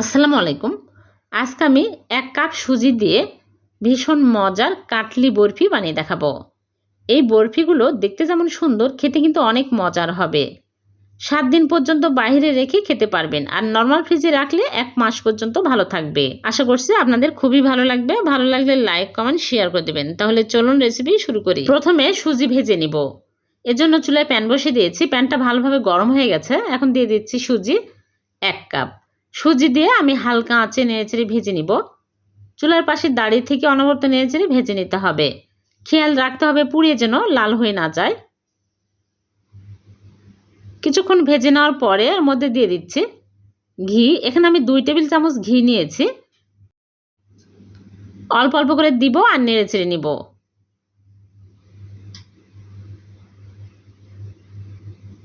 আসসালামু আলাইকুম। আজকে আমি এক কাপ সুজি দিয়ে ভীষণ মজার কাটলি বরফি বানিয়ে দেখাবো। এই বরফিগুলো দেখতে যেমন সুন্দর, খেতে কিন্তু অনেক মজার হবে। সাত দিন পর্যন্ত বাইরে রেখে খেতে পারবেন আর নর্মাল ফ্রিজে রাখলে এক মাস পর্যন্ত ভালো থাকবে। আশা করছি আপনাদের খুবই ভালো লাগবে। ভালো লাগলে লাইক, কমেন্ট, শেয়ার করে দেবেন। তাহলে চলুন রেসিপি শুরু করি। প্রথমে সুজি ভেজে নিব। এজন্য চুলায় প্যান বসিয়ে দিয়েছি। প্যানটা ভালোভাবে গরম হয়ে গেছে। এখন দিয়ে দিচ্ছি সুজি এক কাপ। সুজি দিয়ে আমি হালকা আঁচে নেড়েচেড়ে ভেজে নিব। চুলার পাশে দাঁড়িয়ে থেকে অনবরত নেড়েচেড়ে ভেজে নিতে হবে। খেয়াল রাখতে হবে পুড়িয়ে যেন লাল হয়ে না যায়। কিছুক্ষণ ভেজে নেওয়ার পরে এর মধ্যে দিয়ে দিচ্ছি ঘি। এখানে আমি দুই টেবিল চামচ ঘি নিয়েছি। অল্প অল্প করে দিব আর নেড়ে চেড়ে নিব।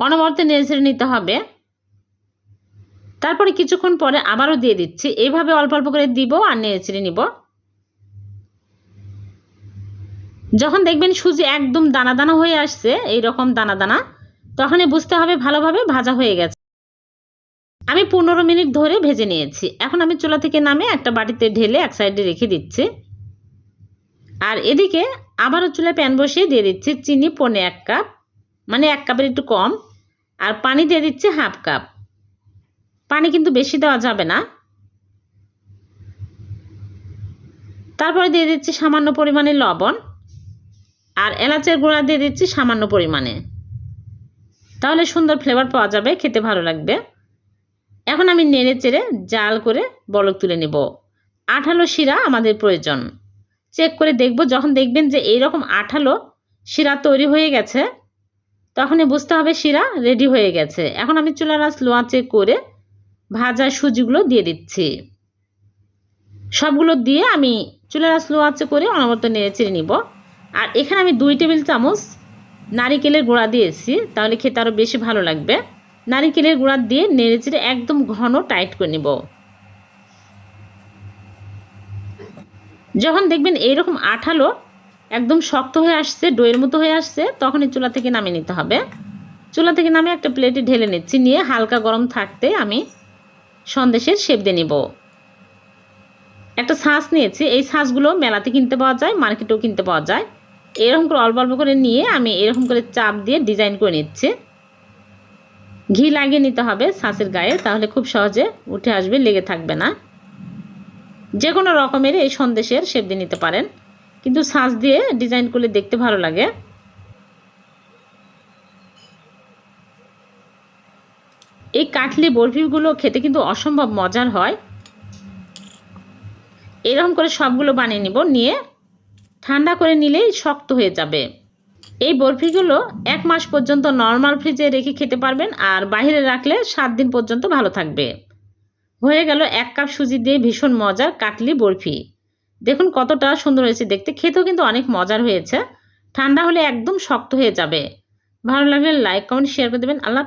অনবরত নেড়ে চেড়ে নিতে হবে। তারপরে কিছুক্ষণ পরে আবারও দিয়ে দিচ্ছি। এইভাবে অল্প অল্প করে দিব আর নেড়ে চেড়ে নিব। যখন দেখবেন সুজি একদম দানা দানা হয়ে আসছে এই রকম দানা দানা, তখনই বুঝতে হবে ভালোভাবে ভাজা হয়ে গেছে। আমি পনেরো মিনিট ধরে ভেজে নিয়েছি। এখন আমি চুলা থেকে নামে একটা বাটিতে ঢেলে এক সাইডে রেখে দিচ্ছি। আর এদিকে আবারও চুলায় প্যান বসিয়ে দিয়ে দিচ্ছি চিনি পনে এক কাপ মানে এক কাপের একটু কম। আর পানি দিয়ে দিচ্ছি হাফ কাপ। পানি কিন্তু বেশি দেওয়া যাবে না। তারপরে দিয়ে দিচ্ছি সামান্য পরিমাণে লবণ। আর এলাচের গুঁড়া দিয়ে দিচ্ছি সামান্য পরিমাণে। তাহলে সুন্দর ফ্লেভার পাওয়া যাবে, খেতে ভালো লাগবে। এখন আমি নেড়ে চেড়ে জাল করে বলক তুলে নেব। আঠালো শিরা আমাদের প্রয়োজন। চেক করে দেখব, যখন দেখবেন যে এই এইরকম আঠালো শিরা তৈরি হয়ে গেছে, তখনই বুঝতে হবে শিরা রেডি হয়ে গেছে। এখন আমি চুলার আঁচ লো চেক করে ভাজা সুজিগুলো দিয়ে দিচ্ছি। সবগুলো দিয়ে আমি চুলার আঁচ লো আঁচে করে অনবরত নেড়ে চেড়ে নিব। আর এখানে আমি দুই টেবিল চামচ নারিকেলের গুঁড়া দিয়েছি, তাহলে খেতে আরও বেশি ভালো লাগবে। নারিকেলের গুঁড়া দিয়ে নেড়ে চেড়ে একদম ঘন টাইট করে নিব। যখন দেখবেন এইরকম আঠালো একদম শক্ত হয়ে আসছে, ডোয়ের মতো হয়ে আসছে, তখনই চুলা থেকে নামিয়ে নিতে হবে। চুলা থেকে নামে একটা প্লেটে ঢেলে নিচ্ছি, নিয়ে হালকা গরম থাকতে আমি সন্দেশের শেপ দিয়ে নিব। একটা শাঁস নিয়েছি, এই শাঁসগুলো মেলাতে কিনতে পাওয়া যায়, মার্কেটেও কিনতে পাওয়া যায়। এরকম করে অল্প অল্প করে নিয়ে আমি এরকম করে চাপ দিয়ে ডিজাইন করে নিচ্ছি। ঘি লাগিয়ে নিতে হবে শাঁসের গায়ে, তাহলে খুব সহজে উঠে আসবে, লেগে থাকবে না। যে কোনো রকমের এই সন্দেশের শেপ দিয়ে নিতে পারেন। কিন্তু শাঁস দিয়ে ডিজাইন করলে দেখতে ভালো লাগে। এই কাটলি বরফিগুলো খেতে কিন্তু অসম্ভব মজার হয়। এরকম করে সবগুলো বানিয়ে নিব, নিয়ে ঠান্ডা করে নিলেই শক্ত হয়ে যাবে। এই বরফিগুলো এক মাস পর্যন্ত নর্মাল ফ্রিজে রেখে খেতে পারবেন আর বাইরে রাখলে সাত দিন পর্যন্ত ভালো থাকবে। হয়ে গেল এক কাপ সুজি দিয়ে ভীষণ মজার কাটলি বরফি। দেখুন কতটা সুন্দর হয়েছে দেখতে, খেতেও কিন্তু অনেক মজার হয়েছে। ঠান্ডা হলে একদম শক্ত হয়ে যাবে। ভালো লাগলে লাইক, কমেন্ট শেয়ার করে দেবেন। আল্লাহ